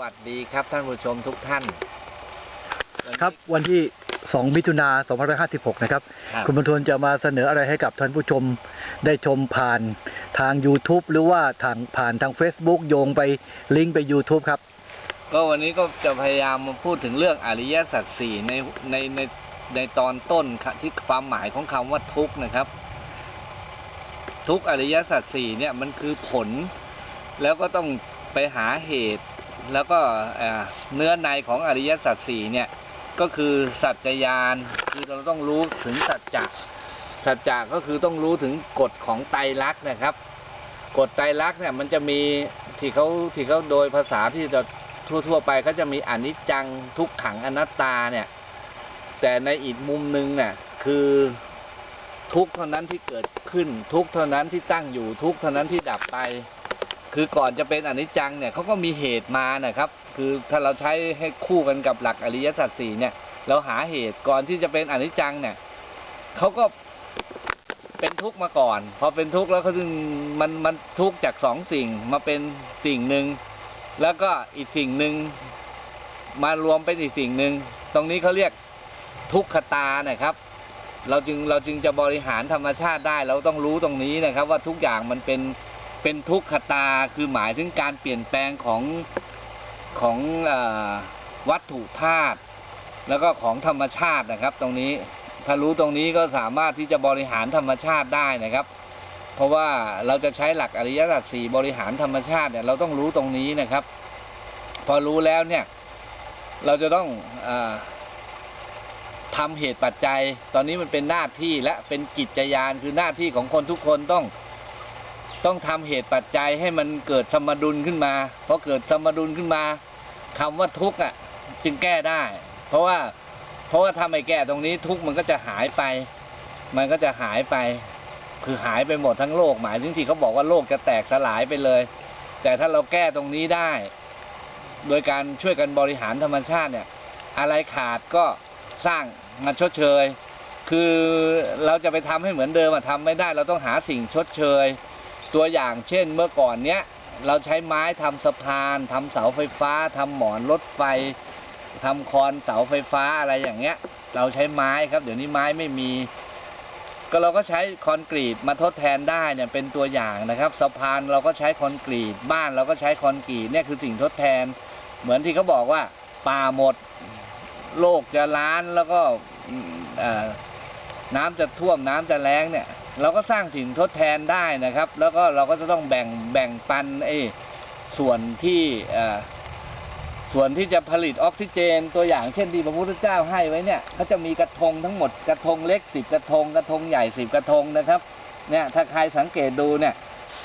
วัสดีครับท่านผู้ชมทุกท่าน ครับวันที่ 2 มิถุนา2556 นะครับ ครับ คุณบรรทวนจะมาเสนออะไรให้กับท่านผู้ชมได้ชมผ่านทาง YouTube หรือว่าทางผ่านทาง Facebook โยงไปลิงก์ไป YouTube ครับ ก็วันนี้ก็จะพยายามมาพูดถึงเรื่องอริยสัจสี่ในในในในตอนต้นค่ะที่ความหมายของคำว่าทุกข์นะครับ ทุกข์อริยสัจสี่เนี่ยมันคือผล แล้วก็ต้องไปหาเหตุ แล้วก็เนื้อในของอริยสัจสี่เนี่ยก็คือสัจจญาณคือเราต้องรู้ถึงสัจจะสัจจะก็คือต้องรู้ถึงกฎของไตรลักษณ์นะครับ กฎไตรลักษณ์เนี่ยมันจะมีที่เขาที่เขาโดยภาษาที่จะทั่ว ๆ ไปเขาจะมีอนิจจังทุกขังอนัตตาเนี่ย แต่ในอีกมุมหนึ่งเนี่ยคือทุกเท่านั้นที่เกิดขึ้นทุกเท่านั้นที่ตั้งอยู่ทุกเท่านั้นที่ดับไป คือก่อนจะเป็นอนิจจังเนี่ยเขาก็มีเหตุมานะครับ คือถ้าเราใช้ให้คู่กันกับหลักอริยสัจสี่เนี่ย เราหาเหตุก่อนที่จะเป็นอนิจจังเนี่ยเขาก็เป็นทุกข์มาก่อน พอเป็นทุกข์แล้วเขาจึงมันมันทุกข์จากสองสิ่งมาเป็นสิ่งหนึ่งแล้วก็อีกสิ่งหนึ่งมารวมเป็นอีกสิ่งหนึ่งตรงนี้เขาเรียกทุกขตานะครับ เราจึงเราจึงจะบริหารธรรมชาติได้ เราต้องรู้ตรงนี้นะครับ ว่าทุกอย่างมันเป็น เป็นทุกขตาคือหมายถึงการเปลี่ยนแปลงของของอวัตถุธาตุแล้วก็ของธรรมชาตินะครับ ตรงนี้ถ้ารู้ตรงนี้ก็สามารถที่จะบริหารธรรมชาติได้นะครับ เพราะว่าเราจะใช้หลักอริยสัจสี่บริหารธรรมชาติเนี่ยเราต้องรู้ตรงนี้นะครับ พอรู้แล้วเนี่ย เราจะต้องอาทำเหตุปัจจัย ตอนนี้มันเป็นหน้าที่และเป็นกิจยานคือหน้าที่ของคนทุกคนต้อง ต้องทำเหตุปัจจัยให้มันเกิดสมดุลขึ้นมาพอเกิดสมดุลขึ้นมาคำว่าทุกข์อะ จึงแก้ได้ เพราะว่าเพราะว่าถ้าไม่แก้ตรงนี้ทุกข์มันก็จะหายไป มันก็จะหายไป คือหายไปหมดทั้งโลกหมายถึงที่เขาบอกว่าโลกจะแตกสลายไปเลย แต่ถ้าเราแก้ตรงนี้ได้ โดยการช่วยกันบริหารธรรมชาติเนี่ย อะไรขาดก็สร้างมาชดเชย คือเราจะไปทำให้เหมือนเดิมอะทำไม่ได้ เราต้องหาสิ่งชดเชย ตัวอย่างเช่นเมื่อก่อนเนี้ยเราใช้ไม้ทำสะพานทำเสาไฟฟ้าทำหมอนรถไฟทำคอนเสาไฟฟ้าอะไรอย่างเงี้ย เราใช้ไม้ครับ เดี๋ยวนี้ไม้ไม่มี ก็เราก็ใช้คอนกรีตมาทดแทนได้เนี่ยเป็นตัวอย่างนะครับ สะพานเราก็ใช้คอนกรีตบ้านเราก็ใช้คอนกรีตเนี่ยคือสิ่งทดแทน เหมือนที่เขาบอกว่าป่าหมดโลกจะล้านแล้วก็น้ำจะท่วมน้ำจะแล้งเนี่ย เราก็สร้างสิ่งทดแทนได้นะครับ แล้วก็เราก็จะต้องแบ่งแบ่งปันไอ้ส่วนที่ส่วนที่จะผลิตออกซิเจน ตัวอย่างเช่นที่พระพุทธเจ้าให้ไว้เนี่ยเขาจะมีกระทงทั้งหมดกระทงเล็กสิบกระทงกระทงใหญ่สิบกระทงนะครับเนี่ยถ้าใครสังเกตดูเนี่ย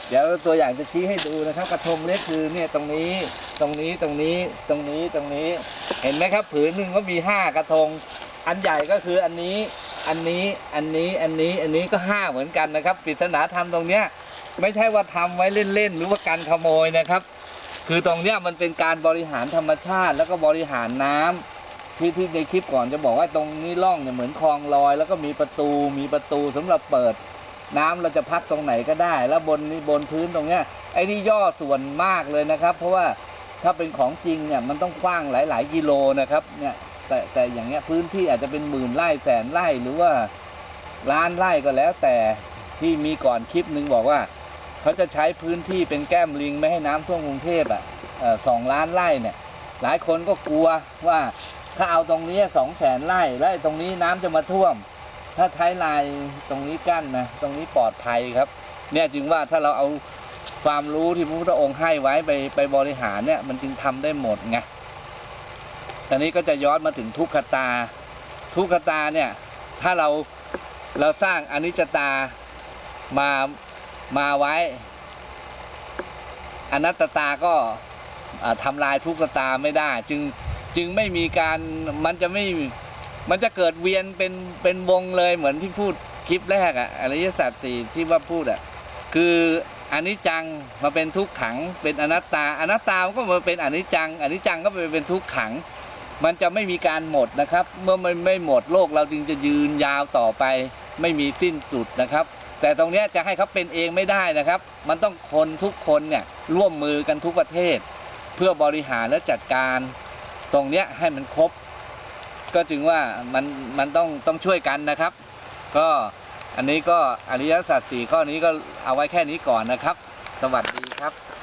เดี๋ยวตัวอย่างจะชี้ให้ดูนะครับ กระทงเล็กคือเนี่ยตรงนี้ตรงนี้ตรงนี้ตรงนี้ตรงนี้ เห็นไหมครับ ผืนหนึ่งก็มีห้ากระทง อันใหญ่ก็คืออันนี้ อันนี้อันนี้อันนี้อันนี้ก็ห้าเหมือนกันนะครับปริศนาธรรมตรงเนี้ย ไม่ใช่ว่าทำไว้เล่นๆหรือว่าการขโมยนะครับ คือตรงเนี้ยมันเป็นการบริหารธรรมชาติ แล้วก็บริหารน้ำที่ที่ในคลิปก่อนจะบอกว่าตรงนี้ร่องเนี่ยเหมือนคลองลอย แล้วก็มีประตูมีประตูสำหรับเปิด น้ำเราจะพักตรงไหนก็ได้ แล้วบนนี้บนพื้นตรงเนี้ยไอ้นี่ย่อส่วนมากเลยนะครับ เพราะว่าถ้าเป็นของจริงเนี่ยมันต้องกว้างหลาย ๆ กิโลนะครับเนี่ย แต่แต่อย่างเงี้ยพื้นที่อาจจะเป็นหมื่นไร่แสนไร่หรือว่าล้านไร่ก็แล้ว แต่ที่มีก่อนคลิปหนึ่งบอกว่าเขาจะใช้พื้นที่เป็นแก้มลิงไม่ให้น้ำท่วมกรุงเทพอะสองล้านไร่เนี่ย หลายคนก็กลัวว่าถ้าเอาตรงนี้สองแสนไร่แล้วไอ้ตรงนี้น้ำจะมาท่วม ถ้าใช้ลายตรงนี้กั้นนะตรงนี้ปลอดภัยครับ เนี่ยจึงว่าถ้าเราเอาความรู้ที่พระพุทธองค์ให้ไว้ไปไปบริหารเนี่ย มันจึงทำได้หมดไง ตอนนี้ก็จะย้อนมาถึงทุกขตา ทุกขตาเนี่ย ถ้าเราเราสร้างอนิจจตามามาไว้ อนัตตาก็อ่าทำลายทุกขตาไม่ได้ จึงจึงไม่มีการมันจะไม่มันจะเกิดเวียนเป็นเป็นวงเลยเหมือนที่พูดคลิปแรกอะอริยสัจสี่ที่ว่าพูดอะคืออนิจจังมาเป็นทุกขัง เป็นอนัตตา อนัตตาก็มาเป็นอนิจจังอนิจจังก็ไปเป็นทุกขัง มันจะไม่มีการหมดนะครับ เมื่อมันไม่หมดโลกเราจึงจะยืนยาวต่อไป ไม่มีสิ้นสุดนะครับ แต่ตรงนี้จะให้เขาเป็นเองไม่ได้นะครับ มันต้องคนทุกคนเนี่ยร่วมมือกันทุกประเทศ เพื่อบริหารและจัดการ ตรงนี้ให้มันครบ ก็จึงว่ามันมันต้องต้องช่วยกันนะครับ ก็อันนี้ก็อริยสัจสี่ข้อนี้ก็เอาไว้แค่นี้ก่อนนะครับ สวัสดีครับ